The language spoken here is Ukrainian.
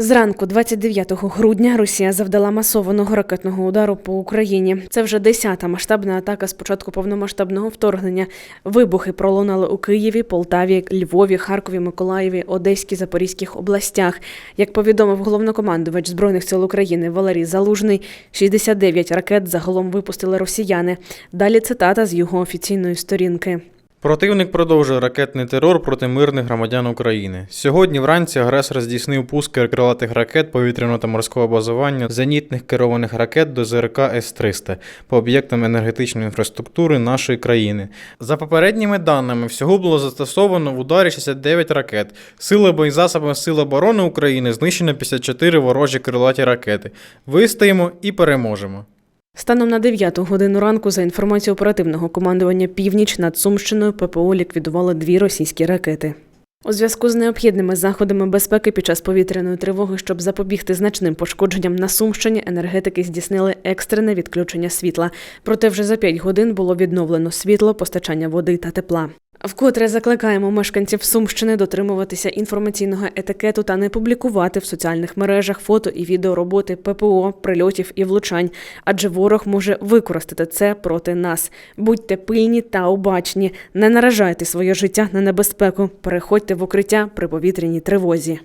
Зранку, 29 грудня, Росія завдала масованого ракетного удару по Україні. Це вже десята масштабна атака з початку повномасштабного вторгнення. Вибухи пролунали у Києві, Полтаві, Львові, Харкові, Миколаєві, Одеській, Запорізьких областях. Як повідомив головнокомандувач збройних сил України Валерій Залужний, 69 ракет загалом випустили росіяни. Далі цитата з його офіційної сторінки. Противник продовжує ракетний терор проти мирних громадян України. Сьогодні вранці агресор здійснив пуски крилатих ракет повітряного та морського базування зенітних керованих ракет до ЗРК С-300 по об'єктам енергетичної інфраструктури нашої країни. За попередніми даними, всього було застосовано в ударі 69 ракет. Силами і засобами Сил оборони України знищено 54 ворожі крилаті ракети. Вистоїмо і переможемо. Станом на 9 годину ранку, за інформацією оперативного командування Північ над Сумщиною ППО ліквідували дві російські ракети. У зв'язку з необхідними заходами безпеки під час повітряної тривоги, щоб запобігти значним пошкодженням на Сумщині, енергетики здійснили екстрене відключення світла. Проте вже за 5 годин було відновлено світло, постачання води та тепла. Вкотре закликаємо мешканців Сумщини дотримуватися інформаційного етикету та не публікувати в соціальних мережах фото і відео роботи ППО, прильотів і влучань, адже ворог може використати це проти нас. Будьте пильні та обачні, не наражайте своє життя на небезпеку, переходьте в укриття при повітряній тривозі.